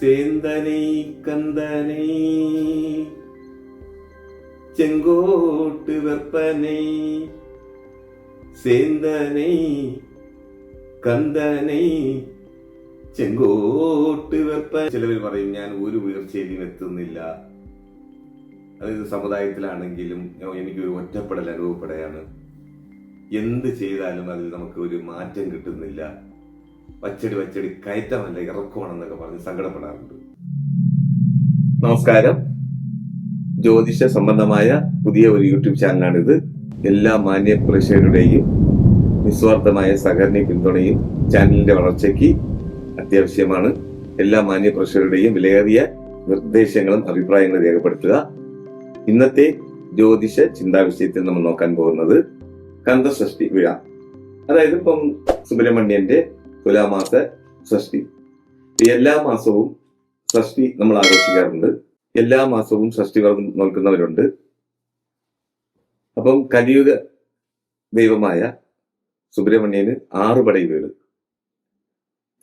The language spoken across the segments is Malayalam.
சேந்தனை கந்தனை செங்கோட்டு வெப்பனை சேந்தனை കന്തനെ ചെങ്കോട്ട് വെപ്പ ചിലവർ പറയും ഞാൻ ഒരു ഉയർച്ചയിലും എത്തുന്നില്ല അതായത് സമുദായത്തിലാണെങ്കിലും എനിക്കൊരു ഒറ്റപ്പെടൽ അനുഭവപ്പെടുകയാണ് എന്ത് ചെയ്താലും അതിൽ നമുക്ക് ഒരു മാറ്റം കിട്ടുന്നില്ല വച്ചടി വച്ചടി കയറ്റമല്ല ഇറക്കുവാണെന്നൊക്കെ പറഞ്ഞ് സങ്കടപ്പെടാറുണ്ട്. നമസ്കാരം. ജ്യോതിഷ സംബന്ധമായ പുതിയ ഒരു യൂട്യൂബ് ചാനലാണിത്. എല്ലാ മാന്യ പ്രേക്ഷകരുടെയും നിസ്വാർത്ഥമായ സഹകരണ പിന്തുണയും ചാനലിന്റെ വളർച്ചയ്ക്ക് അത്യാവശ്യമാണ്. എല്ലാ മാന്യ പ്രേക്ഷകരുടെയും വിലയേറിയ നിർദ്ദേശങ്ങളും അഭിപ്രായങ്ങളും രേഖപ്പെടുത്തുക. ഇന്നത്തെ ജ്യോതിഷ ചിന്താ വിഷയത്തിൽ നമ്മൾ നോക്കാൻ പോകുന്നത് കന്തസൃഷ്ടി വിഴ. അതായത് ഇപ്പം സുബ്രഹ്മണ്യന്റെ തുലാമാസ ഷഷ്ടി. എല്ലാ മാസവും ഷഷ്ടി നമ്മൾ ആഘോഷിക്കാറുണ്ട്. എല്ലാ മാസവും ഷഷ്ടി വർഗം നോക്കുന്നവരുണ്ട് അപ്പം കലിയുഗ ദൈവമായ സുബ്രഹ്മണ്യന് ആറ് പടയി വീട്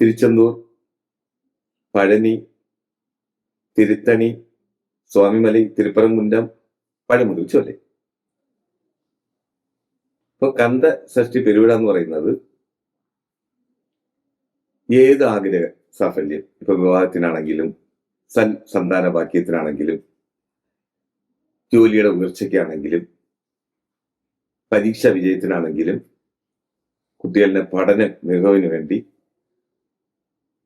തിരുച്ചെന്തൂർ പഴനി തിരുത്തണി സ്വാമിമലൈ തിരുപ്പറംകുന്റം പഴമുടി അല്ലേ ഇപ്പൊ കന്ത ഷഷ്ടി പെരുവിട എന്ന് പറയുന്നത് ഏത് ആഗ്രഹ സാഫല്യം? ഇപ്പൊ വിവാഹത്തിനാണെങ്കിലും സൻ സന്താന വാക്യത്തിനാണെങ്കിലും ജോലിയുടെ ഉയർച്ചയ്ക്കാണെങ്കിലും പരീക്ഷാ വിജയത്തിനാണെങ്കിലും കുട്ടികളുടെ പഠന മികവിന് വേണ്ടി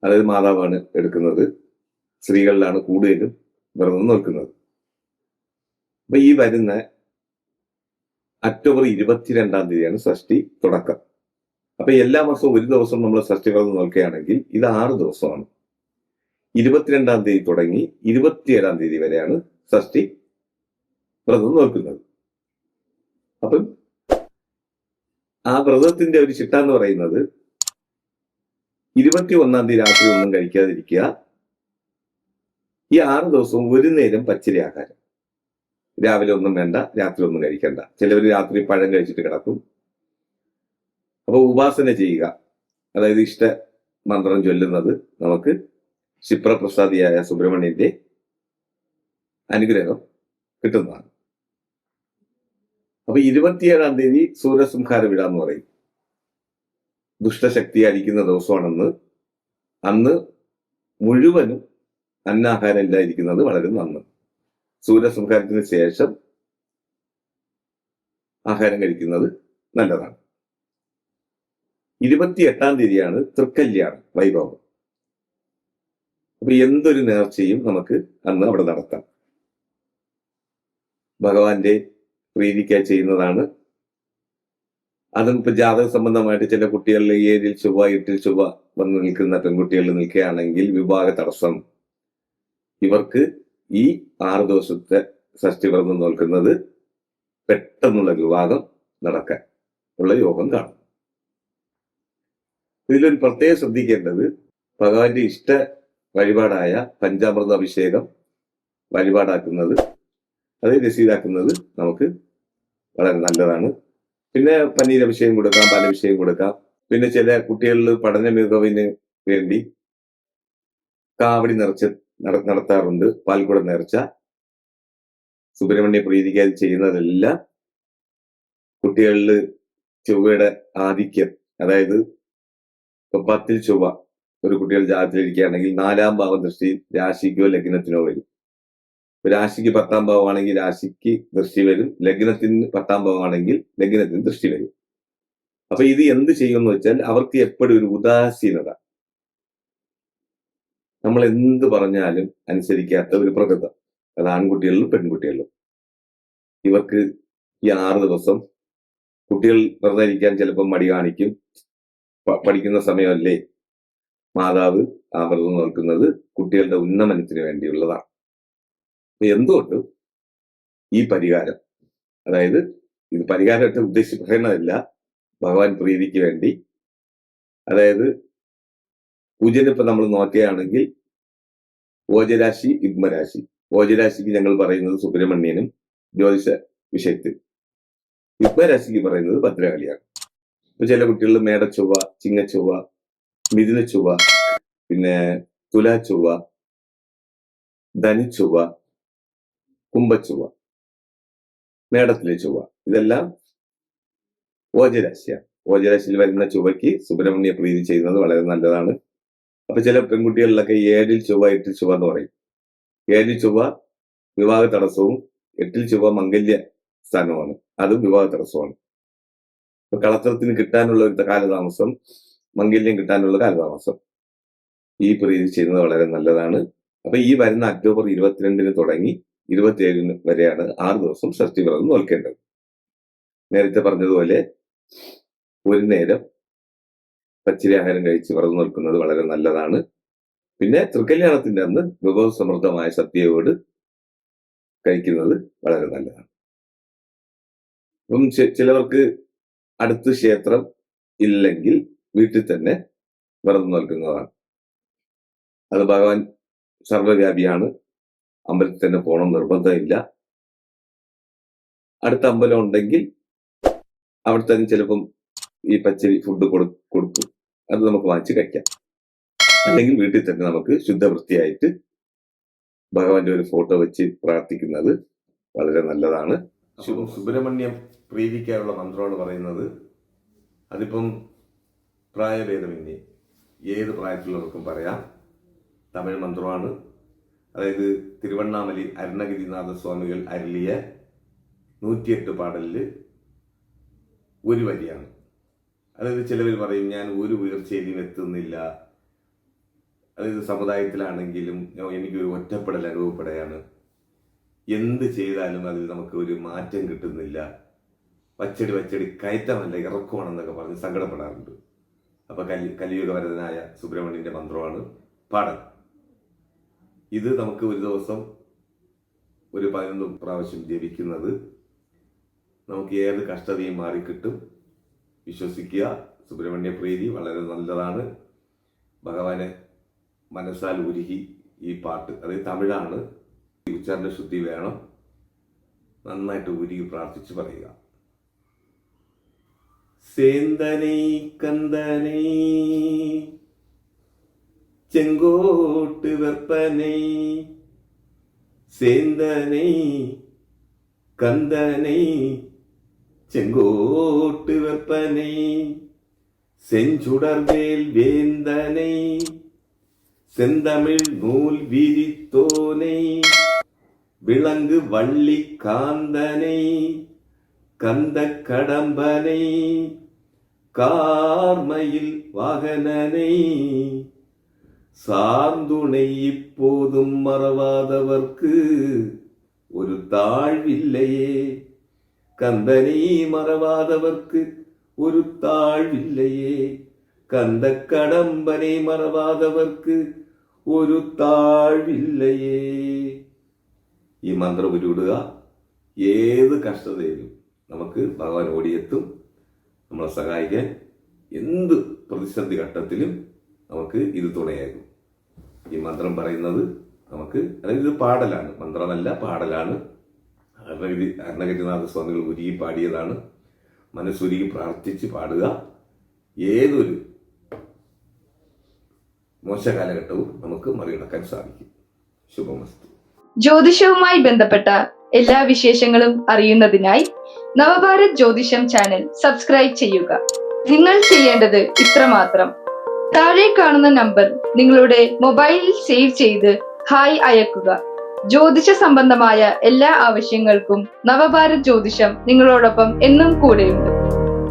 അതായത് മാതാവാണ് എടുക്കുന്നത് സ്ത്രീകളിലാണ് കൂടുതലും വ്രതം നിൽക്കുന്നത്. അപ്പൊ ഈ വരുന്ന ഒക്ടോബർ ഇരുപത്തിരണ്ടാം തീയതിയാണ് ഷഷ്ടി തുടക്കം. അപ്പൊ എല്ലാ മാസവും ഒരു ദിവസം നമ്മൾ ഷഷ്ടി നോക്കുകയാണെങ്കിൽ ഇത് ആറ് ദിവസമാണ്. ഇരുപത്തിരണ്ടാം തീയതി തുടങ്ങി ഇരുപത്തിയേഴാം തീയതി വരെയാണ് ഷഷ്ടി വ്രതം നോക്കുന്നത്. അപ്പം ആ വ്രതത്തിന്റെ ഒരു ചിട്ട എന്ന് പറയുന്നത് ഇരുപത്തി ഒന്നാം തീയതി രാത്രി ഒന്നും കഴിക്കാതിരിക്കുക. ഈ ആറ് ദിവസവും ഒരു നേരം പച്ചരി ആഹാരം. രാവിലെ ഒന്നും വേണ്ട രാത്രി ഒന്നും കഴിക്കണ്ട. ചിലവർ രാത്രി പഴം കഴിച്ചിട്ട് കിടക്കും. അപ്പൊ ഉപാസന ചെയ്യുക. അതായത് ഇഷ്ട മന്ത്രം ചൊല്ലുന്നത് നമുക്ക് ക്ഷിപ്രപ്രസാദിയായ സുബ്രഹ്മണ്യന്റെ അനുഗ്രഹം കിട്ടുന്നതാണ്. അപ്പൊ ഇരുപത്തിയേഴാം തീയതി സൂര്യസംഹാര വിട എന്ന് പറയും. ദുഷ്ടശക്തി അരിക്കുന്ന ദിവസമാണെന്ന് അന്ന് മുഴുവനും അന്നാഹാരം ഇല്ലാതിരിക്കുന്നത് വളരെ നന്ന്. സൂര്യസംഹാരത്തിന് ശേഷം ആഹാരം കഴിക്കുന്നത് നല്ലതാണ്. ഇരുപത്തിയെട്ടാം തീയതിയാണ് തൃക്കല്യാണം വൈഭവം. അപ്പൊ എന്തൊരു നേർച്ചയും നമുക്ക് അന്ന് അവിടെ നടത്താം. ഭഗവാന്റെ പ്രീതിക്കായി ചെയ്യുന്നതാണ്. അതും ഇപ്പൊ ജാതക സംബന്ധമായിട്ട് ചില കുട്ടികളിൽ ഏഴിൽ ചൊവ്വ എട്ടിൽ ചൊവ്വ വന്ന് നിൽക്കുന്ന പെൺകുട്ടികൾ നിൽക്കുകയാണെങ്കിൽ വിവാഹ തടസ്സം. ഇവർക്ക് ഈ ആറ് ദിവസത്തെ ഷഷ്ടി വ്രതം നോക്കുന്നത് പെട്ടെന്നുള്ള വിവാഹം നടക്കാൻ ഉള്ള യോഗം കാണും. ഇതിലൊരു പ്രത്യേകം ശ്രദ്ധിക്കേണ്ടത് ഭഗവാന്റെ ഇഷ്ട വഴിപാടായ പഞ്ചാമൃത അഭിഷേകം വഴിപാടാക്കുന്നത് അത് രസീതാക്കുന്നത് നമുക്ക് വളരെ നല്ലതാണ്. പിന്നെ പനീർ അഭിഷേകം കൊടുക്കാം പാലഭിഷേകം കൊടുക്കാം. പിന്നെ ചില കുട്ടികളിൽ പഠന മികവിന് വേണ്ടി കാവടി നിറച്ച് നട- നടത്താറുണ്ട്. പാൽക്കുടം നേർച്ച. സുബ്രഹ്മണ്യ പ്രീതിക്കായി ചെയ്യുന്നതെല്ലാം കുട്ടികളിൽ ചൊവ്വയുടെ ആധിക്യം അതായത് പത്തിൽ ചൊവ്വ ഒരു കുട്ടികൾ ജാതത്തിലിരിക്കുകയാണെങ്കിൽ നാലാം ഭാവം ദൃഷ്ടി രാശിക്കോ ലഗ്നത്തിനോ വരും. രാശിക്ക് പത്താം ഭാവമാണെങ്കിൽ രാശിക്ക് ദൃഷ്ടി വരും. ലഗ്നത്തിന് പത്താം ഭാവമാണെങ്കിൽ ലഗ്നത്തിന് ദൃഷ്ടി വരും. അപ്പൊ ഇത് എന്ത് ചെയ്യുമെന്ന് വെച്ചാൽ അവർക്ക് എപ്പോഴും ഒരു ഉദാസീനത. നമ്മൾ എന്ത് പറഞ്ഞാലും അനുസരിക്കാത്ത ഒരു പ്രകൃതം. അത് ആൺകുട്ടികളിലും പെൺകുട്ടികളിലും. ഇവർക്ക് ഈ ആറ് ദിവസം കുട്ടികൾ വെറുതെ ഇരിക്കാൻ ചിലപ്പോൾ മടി കാണിക്കും. പഠിക്കുന്ന സമയമല്ലേ? മാതാവ് ആ വ്രതം നോക്കുന്നത് കുട്ടികളുടെ ഉന്നമനത്തിന് വേണ്ടിയുള്ളതാണ്. എന്തുകൊണ്ട് ഈ പരിഹാരം? അതായത് ഇത് പരിഹാരമായിട്ട് ഉദ്ദേശിച്ച് പറയണതല്ല ഭഗവാൻ പ്രീതിക്ക് വേണ്ടി. അതായത് പൂജനിപ്പം നമ്മൾ നോക്കുകയാണെങ്കിൽ ഓജരാശി യുഗ്മരാശി. ഓജരാശിക്ക് ഞങ്ങൾ പറയുന്നത് സുബ്രഹ്മണ്യനും ജ്യോതിഷ വിഷയത്തിൽ. യുഗ്മരാശിക്ക് പറയുന്നത് ഭദ്രകാളിയാണ്. ചില കുട്ടികൾ ചിങ്ങ ചുവ മിഥുന ചൊവ്വ പിന്നെ തുലാ ചൊവ്വ ധനിച്ചുവ കുംഭച്ചുവ മേടത്തിലെ ചൊവ്വ. ഇതെല്ലാം ഓജരാശിയാണ്. ഓജരാശിയിൽ വരുന്ന ചുവയ്ക്ക് സുബ്രഹ്മണ്യ പ്രീതി ചെയ്യുന്നത് വളരെ നല്ലതാണ്. അപ്പൊ ചില പെൺകുട്ടികളിലൊക്കെ ഏഴിൽ ചുവ എട്ടിൽ ചുവ എന്ന് പറയും. ഏഴിൽ ചുവ വിവാഹ തടസ്സവും എട്ടിൽ ചുവ മംഗല്യ സ്ഥാനമാണ് അതും വിവാഹ തടസ്സമാണ്. കളത്രത്തിന് കിട്ടാനുള്ള ഒരു കാലതാമസം മംഗല്യം കിട്ടാനുള്ള കാലതാമസം. ഈ പ്രീതി ചെയ്യുന്നത് വളരെ നല്ലതാണ്. അപ്പൊ ഈ വരുന്ന ഒക്ടോബർ ഇരുപത്തിരണ്ടിന് തുടങ്ങി ഇരുപത്തിയേഴിന് വരെയാണ് ആറ് ദിവസം ഷഷ്ടി വ്രതം നോൽക്കേണ്ടത്. നേരത്തെ പറഞ്ഞതുപോലെ ഒരു നേരം പച്ചിരി ആഹാരം കഴിച്ച് വ്രതം നോൽക്കുന്നത് വളരെ നല്ലതാണ്. പിന്നെ തൃക്കല്യാണത്തിന്റെ അന്ന് വിഭവസമൃദ്ധമായ സദ്യയോട് കഴിക്കുന്നത് വളരെ നല്ലതാണ്. അപ്പം ചിലവർക്ക് അടുത്ത് ക്ഷേത്രം ഇല്ലെങ്കിൽ വീട്ടിൽ തന്നെ വ്രതം നൽകുന്നതാണ്. അത് ഭഗവാൻ സർവവ്യാപിയാണ് അമ്പലത്തിൽ തന്നെ പോകണം നിർബന്ധമില്ല. അടുത്ത അമ്പലം ഉണ്ടെങ്കിൽ അവിടെ തന്നെ ചിലപ്പം ഈ പച്ചരി ഫുഡ് കൊടു കൊടുക്കും. അത് നമുക്ക് വാങ്ങിച്ച് കഴിക്കാം. അല്ലെങ്കിൽ വീട്ടിൽ തന്നെ നമുക്ക് ശുദ്ധവൃത്തിയായിട്ട് ഭഗവാന്റെ ഒരു ഫോട്ടോ വെച്ച് പ്രാർത്ഥിക്കുന്നത് വളരെ നല്ലതാണ്. സുബ്രഹ്മണ്യം പ്രീതിക്കാനുള്ള മന്ത്രമാണ് പറയുന്നത്. അതിപ്പം പ്രായഭേദമന്യേ ഏത് പ്രായത്തിലുള്ളവർക്കും പറയാം. തമിഴ് മന്ത്രമാണ്. അതായത് തിരുവണ്ണാമലി അരുണഗിരിനാഥ സ്വാമികൾ അരുളിയ നൂറ്റിയെട്ട് പാടലിൽ ഒരു വരിയാണ്. അതായത് ചിലവർ പറയും ഞാൻ ഒരു ഉയർച്ചയിലും എത്തുന്നില്ല. അതായത് സമുദായത്തിലാണെങ്കിലും എനിക്ക് എനിക്കൊരു ഒറ്റപ്പെടൽ അനുഭവപ്പെടുകയാണ് എന്ത് ചെയ്താലും അതിൽ നമുക്ക് ഒരു മാറ്റം കിട്ടുന്നില്ല. പച്ചടി പച്ചടി കയറ്റമല്ല ഇറക്കുവാണെന്നൊക്കെ പറഞ്ഞ് സങ്കടപ്പെടാറുണ്ട്. അപ്പൊ കലി കലിയുഗവരതനായ സുബ്രഹ്മണ്യന്റെ മന്ത്രമാണ് പാടൽ ഇത് നമുക്ക് ഒരു ദിവസം ഒരു പതിനൊന്ന് പ്രാവശ്യം ജപിക്കുന്നത് നമുക്ക് ഏത് കഷ്ടതയും മാറിക്കിട്ടും. വിശ്വസിക്കുക സുബ്രഹ്മണ്യ പ്രീതി വളരെ നല്ലതാണ്. ഭഗവാനെ മനസ്സാൽ ഉരുകി ഈ പാട്ട് അതായത് തമിഴാണ്. ഉച്ചാരണ ശുദ്ധി വേണം നന്നായിട്ട് ഉരുകി പ്രാർത്ഥിച്ച് പറയുക சேந்தனை கந்தனை செங்கோட்டு வெப்பனை சேந்தனை கந்தனை செங்கோட்டு வெப்பனை செஞ்சுடர்வேல் வேந்தனை செந்தமிழ் நூல் விரித்தோனை விலங்கு வள்ளி காந்தனை கந்த கடம்பனை கார்மையில் வாகனனை. சார்ந்துணை இப்போதும் மறவாதவர்க்கு ஒரு தாழ்வில்லையே. கந்தனை மறவாதவர்க்கு ஒரு தாழ்வில்லையே. கந்த கடம்பனை மறவாதவர்க்கு ஒரு தாழ்வில்லையே. ഈ മന്ത്രം ഉരുവിടുക. ഏത് കഷ്ടതയിലും നമുക്ക് ഭഗവാൻ ഓടിയെത്തും നമ്മളെ സഹായിക്കാൻ. എന്ത് പ്രതിസന്ധി ഘട്ടത്തിലും നമുക്ക് ഇത് തുണയാകും ഈ മന്ത്രം പറയുന്നത് നമുക്ക് അതായത് ഇത് പാടലാണ്. മന്ത്രമല്ല പാടലാണ്. അരുണഗിരി അരുണഗിരിനാഥ സ്വാമികൾ ഉരുകി പാടിയതാണ്. മനസ്സുരുകി പ്രാർത്ഥിച്ച് പാടുക. ഏതൊരു മോശ കാലഘട്ടവും നമുക്ക് മറികടക്കാൻ സാധിക്കും. ശുഭമസ്തു. ജ്യോതിഷവുമായി ബന്ധപ്പെട്ട എല്ലാ വിശേഷങ്ങളും അറിയുന്നതിനായി നവഭാരത് ജ്യോതിഷം ചാനൽ സബ്സ്ക്രൈബ് ചെയ്യുക. നിങ്ങൾ ചെയ്യേണ്ടത് ഇത്രമാത്രം. താഴെ കാണുന്ന നമ്പർ നിങ്ങളുടെ മൊബൈലിൽ സേവ് ചെയ്ത് ഹായ് അയക്കുക. ജ്യോതിഷ സംബന്ധമായ എല്ലാ ആവശ്യങ്ങൾക്കും നവഭാരത് ജ്യോതിഷം നിങ്ങളോടൊപ്പം എന്നും കൂടെയുണ്ട്.